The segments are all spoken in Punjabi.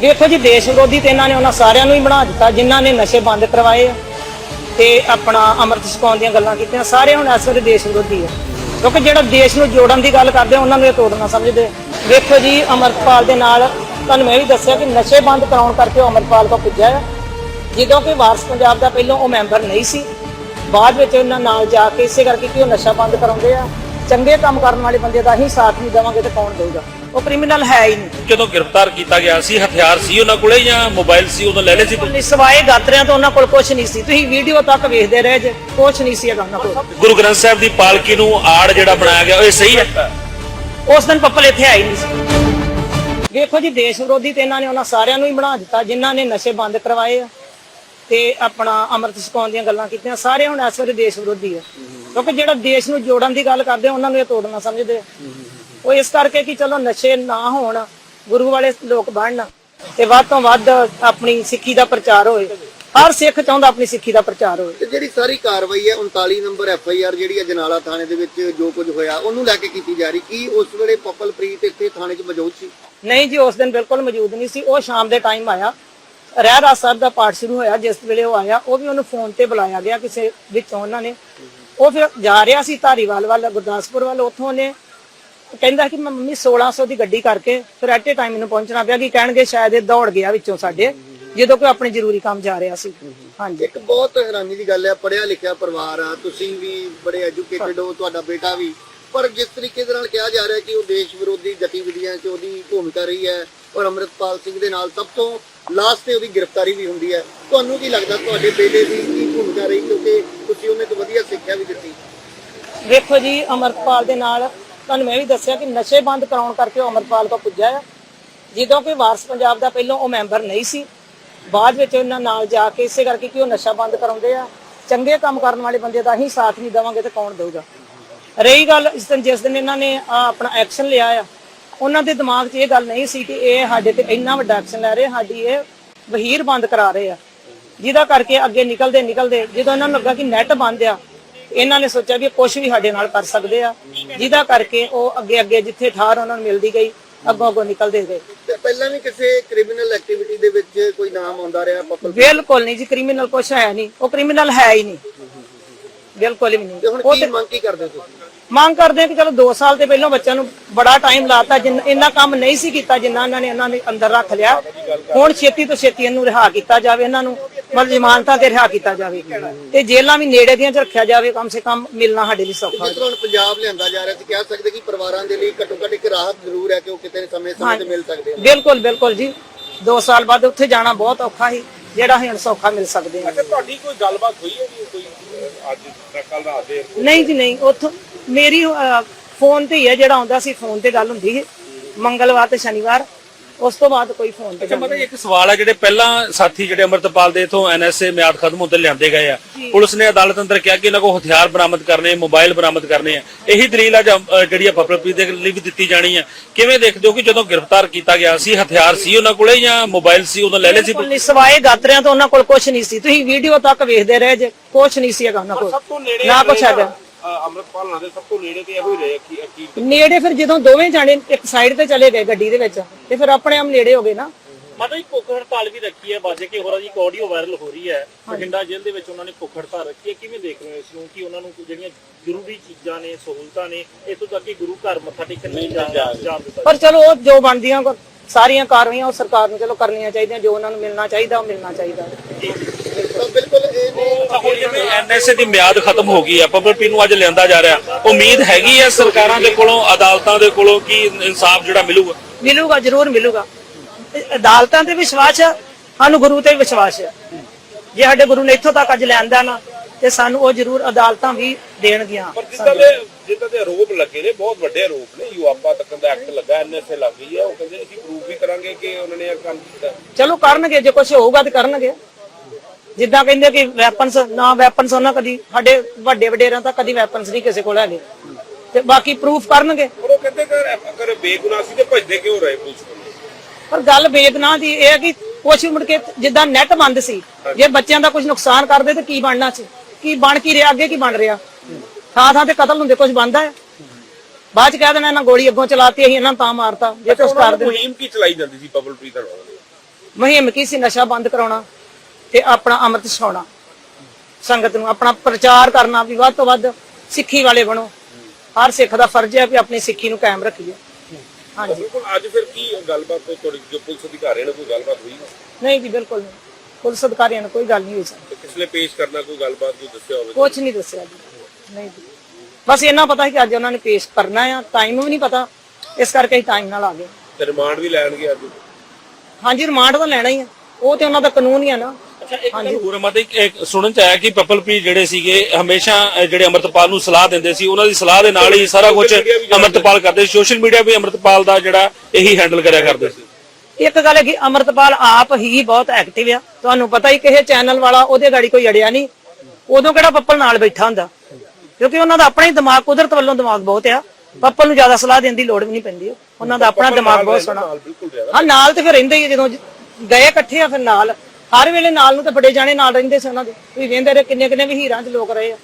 ਵੇਖੋ ਜੀ ਦੇਸ਼ ਵਿਰੋਧੀ ਤੇ ਇਹਨਾਂ ਨੇ ਉਹਨਾਂ ਸਾਰਿਆਂ ਨੂੰ ਹੀ ਬਣਾ ਦਿੱਤਾ ਜਿਨ੍ਹਾਂ ਨੇ ਨਸ਼ੇ ਬੰਦ ਕਰਵਾਏ ਆ ਤੇ ਆਪਣਾ ਅੰਮ੍ਰਿਤ ਛਕਾਉਣ ਦੀਆਂ ਗੱਲਾਂ ਕੀਤੀਆਂ ਸਾਰੇ ਹੁਣ ਇਸ ਵੇਲੇ ਦੇਸ਼ ਵਿਰੋਧੀ ਆ। ਕਿਉਂਕਿ ਜਿਹੜਾ ਦੇਸ਼ ਨੂੰ ਜੋੜਨ ਦੀ ਗੱਲ ਕਰਦੇ ਆ, ਉਹਨਾਂ ਨੂੰ ਇਹ ਤੋੜਨਾ ਸਮਝਦੇ। ਵੇਖੋ ਜੀ ਅਮਰਪਾਲ ਦੇ ਨਾਲ ਤੁਹਾਨੂੰ ਮੈਂ ਵੀ ਦੱਸਿਆ ਕਿ ਨਸ਼ੇ ਬੰਦ ਕਰਾਉਣ ਕਰਕੇ ਉਹ ਅਮਰਪਾਲ ਤੋਂ ਪੁੱਜਿਆ ਆ। ਜਦੋਂ ਕਿ ਵਾਰਸ ਪੰਜਾਬ ਦਾ ਪਹਿਲਾਂ ਉਹ ਮੈਂਬਰ ਨਹੀਂ ਸੀ ਬਾਅਦ ਵਿੱਚ ਉਹਨਾਂ ਨਾਲ ਜਾ ਕੇ ਇਸੇ ਕਰਕੇ ਕਿ ਉਹ ਨਸ਼ਾ ਬੰਦ ਕਰਾਉਂਦੇ ਆ। ਚੰਗੇ ਕੰਮ ਕਰਨ ਵਾਲੇ ਬੰਦੇ ਦਾ ਹੀ ਸਾਥ ਨਹੀਂ ਦੇਵਾਂਗੇ ਤੇ ਕੌਣ ਦੇਊਗਾ? ਉਹ ਕ੍ਰਿਮੀਨਲ ਹੈ ਹੀ ਨਹੀਂ। ਜਦੋਂ ਗ੍ਰਿਫਤਾਰ ਕੀਤਾ ਗਿਆ ਸੀ ਹਥਿਆਰ ਸੀ ਉਹਨਾਂ ਕੋਲੇ ਜਾਂ ਮੋਬਾਈਲ ਸੀ ਉਦੋਂ ਲੈ ਲਏ ਸੀ? ਨਹੀਂ ਸਵਾਏ ਗਾਤਰਿਆਂ ਤੋਂ ਉਹਨਾਂ ਕੋਲ ਕੁਝ ਨਹੀਂ ਸੀ। ਤੁਸੀਂ ਵੀਡੀਓ ਤੱਕ ਵੇਖਦੇ ਰਹੇ ਜੇ ਕੁਝ ਨਹੀਂ ਸੀ ਹੈਗਾ ਉਹਨਾਂ ਕੋਲ। ਗੁਰੂ ਗ੍ਰੰਥ ਸਾਹਿਬ ਦੀ ਪਾਲਕੀ ਨੂੰ ਆੜ ਜਿਹੜਾ ਬਣਾਇਆ ਗਿਆ ਉਹ ਇਹ ਸਹੀ ਹੈ? ਉਸ ਦਿਨ ਪੱਪਲ ਇੱਥੇ ਆਈ ਨਹੀਂ ਸੀ। ਵੇਖੋ ਜੀ ਦੇਸ਼ ਵਿਰੋਧੀ ਤੇ ਇਹਨਾਂ ਨੇ ਉਹਨਾਂ ਸਾਰਿਆਂ ਨੂੰ ਹੀ ਬਣਾ ਦਿੱਤਾ ਜਿਨ੍ਹਾਂ ਨੇ ਨਸ਼ੇ ਬੰਦ ਕਰਵਾਏ ਆ ਤੇ ਆਪਣਾ ਅੰਮ੍ਰਿਤ ਛਕਾਉਣ ਦੀਆਂ ਗੱਲਾਂ ਕੀਤੀਆਂ। ਸਾਰੇ ਹੁਣ ਇਸ ਵੇਲੇ ਦੇਸ਼ ਵਿਰੋਧੀ ਆ। ਕਿਉਂਕਿ ਜਿਹੜਾ ਦੇਸ਼ ਨੂੰ ਜੋੜਨ ਦੀ ਗੱਲ ਕਰਦੇ ਆ, ਉਹਨਾਂ ਨੂੰ ਇਹ ਤੋੜਨਾ ਸਮਝਦੇ ਆ। ਉਹ ਇਸ ਕਰਕੇ ਕਿ ਚਲੋ ਨਸ਼ੇ ਨਾ ਹੋਣ ਗੁਰੂ ਵਾਲੇ ਲੋਕ ਬਣਨ ਤੇ ਵੱਧ ਤੋਂ ਵੱਧ ਆਪਣੀ ਸਿੱਖੀ ਦਾ ਪ੍ਰਚਾਰ ਹੋਏ। ਹਰ ਸਿੱਖ ਚਾਹੁੰਦਾ ਆਪਣੀ ਸਿੱਖੀ ਦਾ ਪ੍ਰਚਾਰ ਹੋਏ। ਤੇ ਜਿਹੜੀ ਸਾਰੀ ਕਾਰਵਾਈ ਹੈ 39 ਨੰਬਰ ਐਫ ਆਈ ਆਰ ਜਿਹੜੀ ਹੈ ਜਨਾਲਾ ਥਾਣੇ ਦੇ ਵਿੱਚ ਜੋ ਕੁਝ ਹੋਇਆ ਉਹਨੂੰ ਲੈ ਕੇ ਕੀਤੀ ਜਾ ਰਹੀ। ਕੀ ਉਸ ਵੇਲੇ ਪਪਲਪ੍ਰੀਤ ਇੱਥੇ ਥਾਣੇ 'ਚ ਮੌਜੂਦ ਸੀ? ਨਹੀਂ ਜੀ ਉਸ ਦਿਨ ਬਿਲਕੁਲ ਮੌਜੂਦ ਨਹੀਂ ਸੀ। ਉਹ ਸ਼ਾਮ ਦੇ ਟਾਈਮ ਆਇਆ। ਰਹਿਰਾਸ ਸਾਹਿਬ ਦਾ ਪਾਠ ਸ਼ੁਰੂ ਹੋਇਆ ਜਿਸ ਵੇਲੇ ਉਹ ਆਇਆ ਉਹ ਵੀ ਉਹਨੂੰ ਫੋਨ ਤੇ ਬੁਲਾਇਆ ਗਿਆ ਕਿਸੇ ਵਿੱਚੋਂ ਉਹਨਾਂ ਨੇ। ਉਹ ਫਿਰ ਜਾ ਰਿਹਾ ਸੀ ਧਾਰੀਵਾਲ ਵੱਲ ਗੁਰਦਾਸਪੁਰ ਵੱਲ ਉੱਥੋਂ ਉਹਨੇ ਕਹਿੰਦਾ ਕਿ ਮੈਂ ਮੰਮੀ 1600 ਦੀ ਗੱਡੀ ਕਰਕੇ ਫਿਰ ਐਟ ਏ ਟਾਈਮ ਮੈਨੂੰ ਪਹੁੰਚਣਾ ਪਿਆ ਕਿ ਕਹਿਣਗੇ ਸ਼ਾਇਦ ਇਹ ਦੌੜ ਗਿਆ ਵਿੱਚੋਂ ਸਾਡੇ ਜਦੋਂ ਕੋਈ ਆਪਣੇ ਜ਼ਰੂਰੀ ਕੰਮ ਜਾ ਰਿਹਾ ਸੀ। ਹਾਂਜੀ। ਇੱਕ ਬਹੁਤ ਹੈਰਾਨੀ ਦੀ ਗੱਲ ਹੈ ਪੜਿਆ ਲਿਖਿਆ ਪਰਿਵਾਰ ਆ ਤੁਸੀਂ ਵੀ ਬੜੇ ਐਜੂਕੇਟਡ ਹੋ ਤੁਹਾਡਾ ਬੇਟਾ ਵੀ। ਪਰ ਜਿਸ ਤਰੀਕੇ ਦੇ ਨਾਲ ਕਿਹਾ ਜਾ ਰਿਹਾ ਕਿ ਉਹ ਦੇਸ਼ ਵਿਰੋਧੀ ਗਤੀਵਿਧੀਆਂ 'ਚ ਉਹਦੀ ਭੂਮਿਕਾ ਰਹੀ ਹੈ ਔਰ ਅੰਮ੍ਰਿਤਪਾਲ ਸਿੰਘ ਦੇ ਨਾਲ ਸਭ ਤੋਂ ਲਾਸਟ ਤੇ ਉਹਦੀ ਗ੍ਰਿਫਤਾਰੀ ਵੀ ਹੁੰਦੀ ਹੈ। ਤੁਹਾਨੂੰ ਕੀ ਲੱਗਦਾ ਤੁਹਾਡੇ ਬੇਟੇ ਦੀ ਕੀ ਭੂਮਿਕਾ ਰਹੀ ਕਿਉਂਕਿ ਤੁਸੀਂ ਉਹਨੇ ਤੋਂ ਵਧੀਆ ਸਿੱਖਿਆ ਵੀ ਦਿੱਤੀ? ਵੇਖੋ ਜੀ ਅਮਰਪਾਲ ਦੇ ਨਾਲ ਤੁਹਾਨੂੰ ਮੈਂ ਵੀ ਦੱਸਿਆ ਕਿ ਨਸ਼ੇ ਬੰਦ ਕਰਾਉਣ ਕਰਕੇ ਉਹ ਅਮਰਪਾਲ ਤੋਂ ਪੁੱਜਾ ਆ। ਜਦੋਂ ਕਿ ਵਾਰਸ ਪੰਜਾਬ ਦਾ ਪਹਿਲਾਂ ਉਹ ਮੈਂਬਰ ਨਹੀਂ ਸੀ, ਬਾਅਦ ਵਿੱਚ ਉਹਨਾਂ ਨਾਲ ਜਾ ਕੇ ਇਸੇ ਕਰਕੇ ਕਿ ਉਹ ਨਸ਼ਾ ਬੰਦ ਕਰਾਉਂਦੇ ਆ। ਚੰਗੇ ਕੰਮ ਕਰਨ ਵਾਲੇ ਬੰਦੇ ਦਾ ਹੀ ਸਾਥ ਨਹੀਂ ਦੇਵਾਂਗੇ ਤੇ ਕੌਣ ਦੇਊਗਾ? ਰਹੀ ਗੱਲ ਇਸ ਦਿਨ ਜਿਸ ਦਿਨ ਇਹਨਾਂ ਨੇ ਆਪਣਾ ਐਕਸ਼ਨ ਲਿਆ ਆ, ਉਹਨਾਂ ਦੇ ਦਿਮਾਗ 'ਚ ਇਹ ਗੱਲ ਨਹੀਂ ਸੀ ਕਿ ਇਹ ਸਾਡੇ ਤੇ ਇੰਨਾ ਵੱਡਾ ਐਕਸ਼ਨ ਲੈ ਰਹੇ, ਸਾਡੀ ਇਹ ਵਹੀਰ ਬੰਦ ਕਰਾ ਰਹੇ ਆ। ਜਿਹਦਾ ਕਰਕੇ ਅੱਗੇ ਨਿਕਲਦੇ ਨਿਕਲਦੇ ਜਦੋਂ ਇਹਨਾਂ ਨੂੰ ਲੱਗਾ ਕਿ ਨੈਟ ਬੰਦ ਆ, ਇਹਨਾਂ ਨੇ ਸੋਚਿਆ ਵੀ ਕੁਝ ਵੀ ਸਾਡੇ ਨਾਲ ਕਰ ਸਕਦੇ ਆ। ਜਿਹਦਾ ਕਰਕੇ ਉਹ ਅੱਗੇ ਅੱਗੇ ਜਿੱਥੇ ਠਾਰ ਉਹਨਾਂ ਨੂੰ ਮਿਲਦੀ ਗਈ ਅੱਗੋਂ ਅੱਗੋਂ ਨਿਕਲਦੇ ਗਏ। ਤੇ ਪਹਿਲਾਂ ਵੀ ਕਿਸੇ ਕ੍ਰਿਮੀਨਲ ਐਕਟੀਵਿਟੀ ਦੇ ਵਿੱਚ ਕੋਈ ਨਾਮ ਆਉਂਦਾ ਰਿਹਾ ਪਪਲ ਬਿਲਕੁਲ ਨਹੀਂ ਜੀ ਕ੍ਰਿਮੀਨਲ ਕੁਛ ਹੈ ਨਹੀਂ। ਉਹ ਕ੍ਰਿਮੀਨਲ ਹੈ ਹੀ ਨਹੀਂ। ਬਿਲਕੁਲ ਵੀ ਤੇ ਨਹੀਂ ਹੁਣ ਉਹ ਕੀ ਮੰਗ ਕੀ ਕਰਦੇ ਤੁਸੀਂ? ਮੰਗ ਕਰਦੇ ਆ ਕਿ ਚਲੋ 2 ਸਾਲ ਤੇ ਪਹਿਲਾਂ ਬੱਚਿਆਂ ਨੂੰ ਬੜਾ ਟਾਈਮ ਲਾਤਾ ਜਿੰਨਾ ਇੰਨਾ ਕੰਮ ਨਹੀਂ ਸੀ ਕੀਤਾ ਜਿੰਨਾ ਇਹਨਾਂ ਨੇ ਇਹਨਾਂ ਨੇ ਅੰਦਰ ਰੱਖ ਲਿਆ। ਹੁਣ ਛੇਤੀ ਤੋਂ ਛੇਤੀ ਇਹਨੂੰ ਰਿਹਾ ਕੀਤਾ ਜਾਵੇ ਇਹਨਾਂ ਨੂੰ ਮਤਲਬ ਜ਼ਮਾਨਤਾਂ ਤੇ ਰਿਹਾ ਕੀਤਾ ਜਾਵੇ ਤੇ ਜੇਲ੍ਹਾਂ ਵੀ ਨੇੜੇ ਦੀਆਂ ਚ ਰੱਖਿਆ ਜਾਵੇ ਕਮ ਸੇ ਕਮ ਮਿਲਣਾ ਸਾਡੇ ਲਈ ਸੌਖਾ ਜਿਸ ਤਰ੍ਹਾਂ ਹੁਣ ਪੰਜਾਬ ਲਿਆਂਦਾ ਜਾ ਰਿਹਾ ਸੀ ਕਹਿ ਸਕਦੇ ਕਿ ਪਰਿਵਾਰਾਂ ਦੇ ਲਈ ਘੱਟੋ ਘੱਟ ਇੱਕ ਰਾਹਤ ਜ਼ਰੂਰ ਹੈ ਕਿ ਉਹ ਕਿਤੇ ਸਮੇਂ ਸਮੇਂ ਤੇ ਮਿਲ ਸਕਦੇ ਆ ਬਿਲਕੁਲ ਬਿਲਕੁਲ ਜੀ। 2 ਸਾਲ ਬਾਅਦ ਉੱਥੇ ਜਾਣਾ ਬਹੁਤ ਔਖਾ ਸੀ ਜਿਹੜਾ ਹੁਣ ਸੌਖਾ ਮਿਲ ਸਕਦੇ ਆ ਤੁਹਾਡੀ ਕੋਈ ਗੱਲਬਾਤ ਹੋਈ ਹੈ ਜੀ? ਕੋਈ ਅੱਜ ਦਾ ਕੱਲ ਰਾਤ ਦੇ ਨਹੀਂ ਜੀ ਨਹੀਂ। ਉੱਥੋਂ ਮੇਰੀ ਫੋਨ ਤੇ ਹੀ ਹੈ ਜਿਹੜਾ ਆਉਂਦਾ ਸੀ ਫੋਨ ਤੇ ਗੱਲ ਹੁੰਦੀ ਹੈ ਮੰਗਲਵਾਰ ਤੇ ਸ਼ਨੀਵਾਰ। ਉਸ ਤੋਂ ਬਾਅਦ ਕੋਈ ਫੋਨ ਤੇ ਅੱਛਾ ਮਤਲਬ ਇੱਕ ਸਵਾਲ ਹੈ ਜਿਹੜੇ ਪਹਿਲਾਂ ਸਾਥੀ ਜਿਹੜੇ ਅਮਰਤਪਾਲ ਦੇ ਇਥੋਂ ਐਨਐਸਏ ਮਿਆਦ ਖਤਮ ਹੁੰਦੇ ਲਿਆਂਦੇ ਗਏ ਆ ਪੁਲਿਸ ਨੇ ਅਦਾਲਤ ਅੰਦਰ ਕਿਹਾ ਕਿ ਇਹਨਾਂ ਕੋਲ ਹਥਿਆਰ ਬਰਾਮਦ ਕਰਨੇ ਮੋਬਾਈਲ ਬਰਾਮਦ ਕਰਨੇ ਆ। ਇਹੀ ਦਲੀਲ ਅੱਜ ਜਿਹੜੀ ਆ ਪਪਲਪ੍ਰੀਤ ਦੇ ਲਈ ਵੀ ਦਿੱਤੀ ਜਾਣੀ ਆ। ਕਿਵੇਂ ਦੇਖਦੇ ਹੋ ਕਿ ਜਦੋਂ ਗ੍ਰਿਫਤਾਰ ਕੀਤਾ ਗਿਆ ਸੀ ਹਥਿਆਰ ਸੀ ਉਹਨਾਂ ਕੋਲੇ ਜਾਂ ਮੋਬਾਈਲ ਸੀ ਉਦੋਂ ਲੈ ਲਏ ਸੀ ਨਹੀਂ ਸਵਾਏ ਗਾਤਰਿਆਂ ਤੋਂ ਉਹਨਾਂ ਕੋਲ ਕੁਝ ਨਹੀਂ ਸੀ। ਤੁਸੀਂ ਵੀਡੀਓ ਤੱਕ ਵੇਖਦੇ ਰਹੇ ਜੇ ਕੁਝ ਨਹੀਂ ਸੀ ਹੈਗਾ ਉਹਨਾਂ ਕੋਲ। ਨਾ ਕੁਛ ਹੈਗਾ। ਅ, ਅੰਮ੍ਰਿਤਪਾਲ ਨਾਲ ਦੇ ਸਭ ਤੋਂ ਨੇੜੇ ਤੇ ਇਹੋ ਹੀ ਰਹੇ ਕੀ ਕੀ ਨੇੜੇ ਫਿਰ ਜਦੋਂ ਦੋਵੇਂ ਜਾਣੇ ਇੱਕ ਸਾਈਡ ਤੇ ਚਲੇ ਗਏ ਗੱਡੀ ਦੇ ਵਿੱਚ ਤੇ ਫਿਰ ਆਪਣੇ ਆਪ ਨੇੜੇ ਹੋ ਗਏ ਨਾ। ਮਾਤਾ ਜੀ ਭੁੱਖ ਹੜਤਾਲ ਵੀ ਰੱਖੀ ਹੈ ਬਾਜੇ ਕੇ ਹੋਰਾਂ ਦੀ ਇੱਕ ਆਡੀਓ ਵਾਇਰਲ ਹੋ ਰਹੀ ਹੈ। ਬਠਿੰਡਾ ਜੇਲ੍ਹ ਦੇ ਵਿੱਚ ਉਹਨਾਂ ਨੇ ਭੁੱਖ ਹੜਤਾਲ ਰੱਖੀ ਹੈ ਕਿਵੇਂ ਦੇਖ ਰਹੇ ਹੋ ਇਸ ਨੂੰ? ਕਿ ਉਹਨਾਂ ਨੂੰ ਜਿਹੜੀਆਂ ਜ਼ਰੂਰੀ ਚੀਜ਼ਾਂ ਨੇ ਸਹੂਲਤਾਂ ਨੇ ਇੱਥੋਂ ਤੱਕ ਕਿ ਗੁਰੂ ਘਰ ਮੱਥਾ ਟੇਕਣ ਨਹੀਂ ਜਾ ਪਰ ਚਲੋ ਉਹ ਜੋ ਬਣਦੀਆਂ ਸਾਰੀਆਂ ਕਾਰਵਾਈਆਂ ਉਹ ਸਰਕਾਰ ਨੂੰ ਚਲੋ ਕਰਨੀਆਂ ਚਾਹੀਦੀਆਂ ਜੋ ਉਹਨਾਂ ਨੂੰ ਮਿਲਣਾ ਚਾਹੀਦਾ ਉਹ ਮਿਲਣਾ ਚਾਹੀਦਾ ਤਾਂ ਬਿਲਕੁਲ ਇਹ ਨੇ ਹੁਣ ਜਿਵੇਂ ਐਨਐਸਏ ਦੀ ਮਿਆਦ ਖਤਮ ਹੋ ਗਈ ਆ ਪਪਲਪ੍ਰੀਤ ਨੂੰ ਅੱਜ ਲਿਆਂਦਾ ਜਾ ਰਿਹਾ। ਉਮੀਦ ਹੈਗੀ ਹੈ ਸਰਕਾਰਾਂ ਦੇ ਕੋਲੋਂ ਅਦਾਲਤਾਂ ਦੇ ਕੋਲੋਂ ਕਿ ਇਨਸਾਫ ਜਿਹੜਾ ਮਿਲੂਗਾ? ਮਿਲੂਗਾ ਜ਼ਰੂਰ ਮਿਲੂਗਾ। ਅਦਾਲਤਾਂ ਤੇ ਵਿਸ਼ਵਾਸ ਹੈ ਸਾਨੂੰ ਗੁਰੂ ਤੇ ਵੀ ਵਿਸ਼ਵਾਸ ਹੈ। ਜੇ ਸਾਡੇ ਗੁਰੂ ਨੇ ਇੱਥੋਂ ਤੱਕ ਅੱਜ ਲਿਆਂਦਾ ਨਾ ਤੇ ਸਾਨੂੰ ਉਹ ਜ਼ਰੂਰ ਅਦਾਲਤਾਂ ਵੀ ਦੇਣਗੀਆਂ। ਪਰ ਜਿੱਦਾਂ ਦੇ ਜਿੱਦਾਂ ਦੇ ਆਰੋਪ ਲੱਗੇ ਨੇ ਬਹੁਤ ਵੱਡੇ ਆਰੋਪ ਨੇ। ਯੂਆਪਾ ਤੱਕ ਦਾ ਐਕਟ ਲੱਗਾ ਐਨਐਸਏ ਲੱਗ ਗਈ ਹੈ। ਉਹ ਕਹਿੰਦੇ ਅਸੀਂ ਪ੍ਰੂਫ ਵੀ ਕਰਾਂਗੇ ਕਿ ਉਹਨਾਂ ਨੇ ਇਹ ਕੰਮ ਕੀਤਾ। ਚਲੋ ਕਰਨਗੇ ਜੇ ਕੁਝ ਹੋਊਗਾ ਤੇ ਕਰਨਗੇ। ਜਿੱਦਾਂ ਕਹਿੰਦੇ ਕਿ ਵੈਪਨਸ ਨਾ ਵੈਪਨਸ ਉਹਨਾਂ ਕਦੀ ਸਾਡੇ ਵੱਡੇ ਵਡੇਰਿਆਂ ਤਾਂ ਕਦੀ ਵੈਪਨਸ ਨਹੀਂ ਕਿਸੇ ਕੋਲ ਹੈਗੇ। ਤੇ ਬਾਕੀ ਪ੍ਰੂਫ ਕਰਨਗੇ। ਪਰ ਉਹ ਕਹਿੰਦੇ ਕਿ ਅਗਰ ਬੇਗੁਨਾਹ ਸੀ ਤੇ ਭਜਦੇ ਕਿਉਂ ਰਹੇ ਪੁਲਿਸ ਕੋਲ? ਪਰ ਗੱਲ ਬੇਗਨਾਹ ਦੀ ਇਹ ਹੈ ਕਿ ਕੁਛ ਮੁੜ ਕੇ ਜਿੱਦਾਂ ਨੈਟ ਬੰਦ ਸੀ ਜੇ ਬੱਚਿਆਂ ਦਾ ਕੁਝ ਨੁਕਸਾਨ ਕਰਦੇ ਤੇ ਕੀ ਬਣਨਾ ਸੀ? ਕੀ ਬਣ ਕੀ ਰਿਹਾ ਅੱਗੇ ਕੀ ਬਣ ਰਿਹਾ? ਥਾਂ ਥਾਂ ਤੇ ਕਤਲ ਹੁੰਦੇ ਕੁਝ ਬਣਦਾ ਹੈ? ਬਾਅਦ ਚ ਕਹਿ ਦੇਣਾ ਇਹਨਾਂ ਗੋਲੀ ਅੱਗੋਂ ਚਲਾਤੀ ਅਸੀਂ ਇਹਨਾਂ ਤਾਂ ਮਾਰਤਾ ਜੇ ਕੁਝ ਕਰਦੇ ਮੁਹਿੰਮ ਕੀ ਚਲਾਈ ਜਾਂਦੀ ਸੀ ਪਬਲਪ੍ਰੀਤ ਨਾਲ ਮੁਹਿੰਮ ਕੀ ਸੀ ਨਸ਼ਾ ਬੰਦ ਕਰਾਉਣਾ? ਤੇ ਆਪਣਾ ਅੰਮ੍ਰਿਤ ਛਕਾਉਣਾ। ਸੰਗਤ ਨੂੰ ਆਪਣਾ ਪ੍ਰਚਾਰ ਕਰਨਾ ਵੀ ਵੱਧ ਤੋਂ ਵੱਧ ਸਿੱਖੀ ਵਾਲੇ ਬਣੋ। ਹਰ ਸਿੱਖ ਦਾ ਫਰਜ਼ ਹੈ ਵੀ ਆਪਣੀ ਸਿੱਖੀ ਨੂੰ ਕਾਇਮ ਰੱਖੀਏ। ਹਾਂਜੀ। ਬਿਲਕੁਲ ਅੱਜ ਫਿਰ ਕੀ ਗੱਲਬਾਤ ਤੁਹਾਡੀ? ਜੋ ਪੁਲਿਸ ਅਧਿਕਾਰੀਆਂ ਨਾਲ ਕੋਈ ਗੱਲਬਾਤ ਹੋਈ? ਨਹੀਂ ਜੀ ਬਿਲਕੁਲ ਨਹੀਂ। ਪੁਲਿਸ ਅਧਿਕਾਰੀਆਂ ਨਾਲ ਕੋਈ ਗੱਲ ਨਹੀਂ ਹੋਈ ਕਿਸ ਨੇ ਪੇਸ਼ ਕਰਨਾ ਕੋਈ ਗੱਲਬਾਤ ਕੋਈ ਦੱਸਿਆ ਹੋਵੇ? ਕੁਝ ਨਹੀਂ ਦੱਸਿਆ ਜੀ। ਨਹੀਂ ਜੀ। ਬਸ ਇਹਨਾਂ ਪਤਾ ਕਿ ਅੱਜ ਉਹਨਾਂ ਨੇ ਪੇਸ਼ ਕਰਨਾ ਆ। ਟਾਈਮ ਵੀ ਨਹੀਂ ਪਤਾ। ਇਸ ਕਰਕੇ ਅਸੀਂ ਟਾਈਮ ਨਾਲ ਆ ਗਏ। ਤੇ ਰਿਮਾਂਡ ਵੀ ਲੈਣਗੇ ਅੱਜ? ਹਾਂਜੀ ਰਿਮਾਂਡ ਤਾਂ ਲੈਣਾ ਹੀ ਆ। ਉਹ ਤੇ ਉਹਨਾਂ ਦਾ ਕਾਨੂੰਨ ਹੀ ਆ ਨਾ। ਅੱਛਾ ਇੱਕ ਗੱਲ ਹੋਰ ਮਤ ਇੱਕ ਸੁਣਨ ਚ ਆਇਆ ਕਿ ਪਪਲ ਪੀ ਜਿਹੜੇ ਸੀਗੇ ਹਮੇਸ਼ਾ ਜਿਹੜੇ ਅਮਰਤਪਾਲ ਨੂੰ ਸਲਾਹ ਦਿੰਦੇ ਸੀ ਉਹਨਾਂ ਦੀ ਸਲਾਹ ਦੇ ਨਾਲ ਹੀ ਸਾਰਾ ਕੁਝ ਅਮਰਤਪਾਲ ਕਰਦੇ ਸੋਸ਼ਲ ਮੀਡੀਆ ਵੀ ਅਮਰਤਪਾਲ ਦਾ ਜਿਹੜਾ ਇਹੀ ਹੈਂਡਲ ਕਰਿਆ ਕਰਦੇ ਸੀ। ਇੱਕ ਗੱਲ ਹੈ ਕਿ ਅਮਰਤਪਾਲ ਆਪ ਹੀ ਬਹੁਤ ਐਕਟਿਵ ਆ। ਤੁਹਾਨੂੰ ਪਤਾ ਹੀ ਕਿਸੇ ਚੈਨਲ ਵਾਲਾ ਉਹਦੇ ਗਾੜੀ ਕੋਈ ਅੜਿਆ ਨਹੀਂ। ਉਦੋਂ ਕਿਹੜਾ ਪੱਪਲ ਨਾਲ ਬੈਠਾ ਹੁੰਦਾ? ਕਿਉਂਕਿ ਉਹਨਾਂ ਦਾ ਆਪਣਾ ਹੀ ਦਿਮਾਗ ਕੁਦਰਤ ਵੱਲੋਂ ਦਿਮਾਗ ਬਹੁਤ ਆ। ਪੱਪਲ ਨੂੰ ਜ਼ਿਆਦਾ ਸਲਾਹ ਦੇਣ ਦੀ ਲੋੜ ਵੀ ਨਹੀਂ ਪੈਂਦੀ। ਉਹਨਾਂ ਦਾ ਆਪਣਾ ਦਿਮਾਗ ਬਹੁਤ ਸੋਹਣਾ। ਨਾਲ ਹਾਂ ਤੇ ਫਿਰ ਰਹਿੰਦੇ ਹੀ ਜਦੋਂ ਗਏ ਇਕੱਠੇ ਆ ਫਿਰ ਨਾਲ। ਹਰ ਵੇਲੇ ਨਾਲ ਨੂੰ ਤੇ ਬੜੇ ਜਾਣੇ ਨਾਲ ਰਹਿੰਦੇ ਸੀ ਉਹਨਾਂ ਦੇ। ਤੁਸੀਂ ਵੇਂਦੇ ਰਹੇ ਕਿੰਨੇ ਕਿੰਨੇ ਵੀ ਹੀਰਾਂ 'ਚ ਲੋਕ ਰਹੇ ਆ।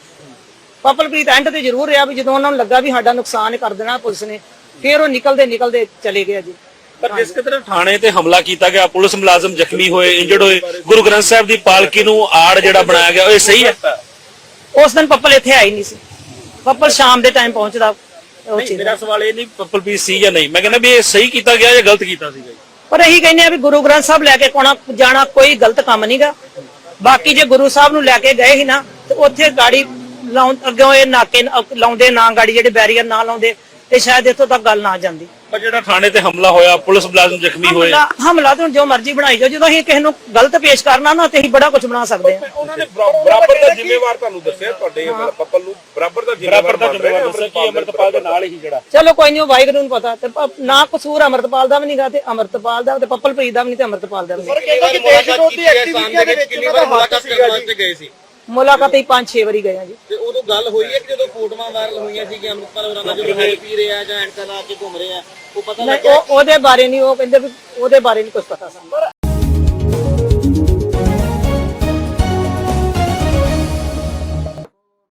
ਪਪਲਪ੍ਰੀਤ ਐਂਡ ਤੇ ਜ਼ਰੂਰ ਰਿਹਾ ਵੀ ਜਦੋਂ ਉਹਨਾਂ ਨੂੰ ਲੱਗਾ ਵੀ ਸਾਡਾ ਨੁਕਸਾਨ ਕਰ ਦੇਣਾ ਪੁਲਿਸ ਨੇ ਫਿਰ ਉਹ ਨਿਕਲਦੇ ਨਿਕਲਦੇ ਚਲੇ ਗਏ ਜੀ। ਪਰ ਜਿਸ ਕਿਤੇ ਥਾਣੇ ਤੇ ਹਮਲਾ ਕੀਤਾ ਗਿਆ ਪੁਲਿਸ ਮੁਲਾਜ਼ਮ ਜ਼ਖਮੀ ਹੋਏ ਇੰਜਰਡ ਹੋਏ ਗੁਰੂ ਗ੍ਰੰਥ ਸਾਹਿਬ ਦੀ ਪਾਲਕੀ ਨੂੰ ਆੜ ਜਿਹੜਾ ਬਣਾਇਆ ਗਿਆ ਉਹ ਸਹੀ ਹੈ? ਉਸ ਦਿਨ ਪੱਪਲ ਇੱਥੇ ਆਈ ਨਹੀਂ ਸੀ। ਪੱਪਲ ਸ਼ਾਮ ਦੇ ਟਾਈਮ ਪਹੁੰਚਦਾ। ਮੇਰਾ ਸਵਾਲ ਇਹ ਨਹੀਂ ਪਪਲ ਪੀ ਸੀ ਜਾਂ ਨਹੀਂ। ਮੈਂ ਕਹਿੰਦਾ ਵੀ ਇਹ ਸਹੀ ਕੀਤਾ ਗਿਆ ਜਾਂ ਗਲਤ ਕੀਤਾ ਸੀਗਾ ਪਰ ਇਹੀ ਕਹਿੰਦੇ ਆ ਵੀ ਗੁਰੂ ਗ੍ਰੰਥ ਸਾਹਿਬ ਲੈ ਕੇ ਕੋਣਾ ਜਾਣਾ ਕੋਈ ਗਲਤ ਕੰਮ ਨਹੀਂਗਾ ਬਾਕੀ ਜੇ ਗੁਰੂ ਸਾਹਿਬ ਨੂੰ ਲੈ ਕੇ ਗਏ ਸੀ ਨਾ, ਤੇ ਉੱਥੇ ਗਾੜੀ ਲਾਉਂ ਅੱਗੇ ਇਹ ਨਾਕੇ, ਲਾਉਂਦੇ ਨਾ ਗਾੜੀ ਜਿਹੜੇ ਬੈਰੀਅਰ ਨਾ ਲਾਉਂਦੇ, ਤੇ ਸ਼ਾਇਦ ਇੱਥੋਂ ਤੱਕ ਗੱਲ ਨਾ ਜਾਂਦੀ। ਪਰ ਜਿਹੜਾ ਥਾਣੇ ਤੇ ਹਮਲਾ ਹੋਇਆ ਪੁਲਿਸ ਮੁਲਾਜ਼ਮ ਜ਼ਖਮੀ ਹੋਏ। ਹਮਲਾ ਹਮਲਾ ਤਾਂ ਜੋ ਮਰਜ਼ੀ ਬਣਾਈ ਜਾਓ ਜਦੋਂ ਅਸੀਂ ਕਿਸੇ ਨੂੰ ਗਲਤ ਪੇਸ਼ ਕਰਨਾ ਨਾ ਤੇ ਅਸੀਂ ਬੜਾ ਕੁਝ ਬਣਾ ਸਕਦੇ ਹਾਂ। ਉਹਨਾਂ ਨੇ ਬਰਾ- ਬਰਾਬਰ ਦਾ ਜ਼ਿੰਮੇਵਾਰ ਤੁਹਾਨੂੰ ਦੱਸਿਆ ਤੁਹਾਡੇ ਮਤਲਬ ਪੱਪਲ ਨੂੰ ਬਰਾਬਰ ਦਾ ਜ਼ਿੰਮੇਵਾਰ ਬਰਾਬਰ ਦਾ ਮੰਨ ਰਹੇ ਨੇ ਜ਼ਿੰਮੇਵਾਰ ਦੱਸਿਆ ਕਿ ਅਮਰਤਪਾਲ ਦੇ ਨਾਲ ਹੀ ਜਿਹੜਾ। ਚਲੋ ਕੋਈ ਨਹੀਂ ਉਹ ਵਾਹਿਗੁਰੂ ਨੂੰ ਪਤਾ। ਤੇ ਪ- ਨਾ ਕਸੂਰ ਅਮਰਤਪਾਲ ਦਾ ਵੀ ਨਹੀਂਗਾ ਤੇ ਅਮਰਤਪਾਲ ਦਾ ਤੇ ਪੱਪਲ ਪ੍ਰੀਤ ਦਾ ਵੀ ਨਹੀਂ ਤੇ ਅਮਰਤਪਾਲ ਦਾ ਵੀ ਨਹੀਂ ਕਹਿੰਦਾ ਕਿ ਦੇਸ਼ ਵਿਰੋਧੀ ਐਕਟੀਵਿਟੀਆਂ ਦੇ ਵਿੱਚ ਕਿੰਨੀ ਵਾਰ ਮੁਲਾਕਾਤ ਕਰਨ ਵਾਸਤੇ ਗਏ ਸੀ? ਮੁਲਾਕਾਤ ਹੀ ਪੰਜ ਛੇ ਵਾਰੀ ਗਏ ਆ ਜੀ। ਤੇ ਉਦੋਂ ਗੱਲ ਹੋਈ ਹੈ ਕਿ ਜਦੋਂ ਫੋਟੋਆਂ ਵਾਇਰਲ ਹੋਈਆਂ ਸੀ ਕਿ ਅੰਮ੍ਰਿਤਪਾਲ ਹੋਰਾਂ ਦਾ ਜਦੋਂ ਹੈਡ ਪੀ ਰਿਹਾ ਜਾਂ ਐਨਕਾ ਲਾ ਕੇ ਘੁੰਮ ਰਿਹਾ ਉਹ ਪਤਾ ਨਹੀਂ ਉਹ ਉਹਦੇ ਬਾਰੇ ਨਹੀਂ ਉਹ ਕਹਿੰਦੇ ਵੀ ਉਹਦੇ ਬਾਰੇ ਨਹੀਂ ਕੁਝ ਪਤਾ ਸਾਨੂੰ।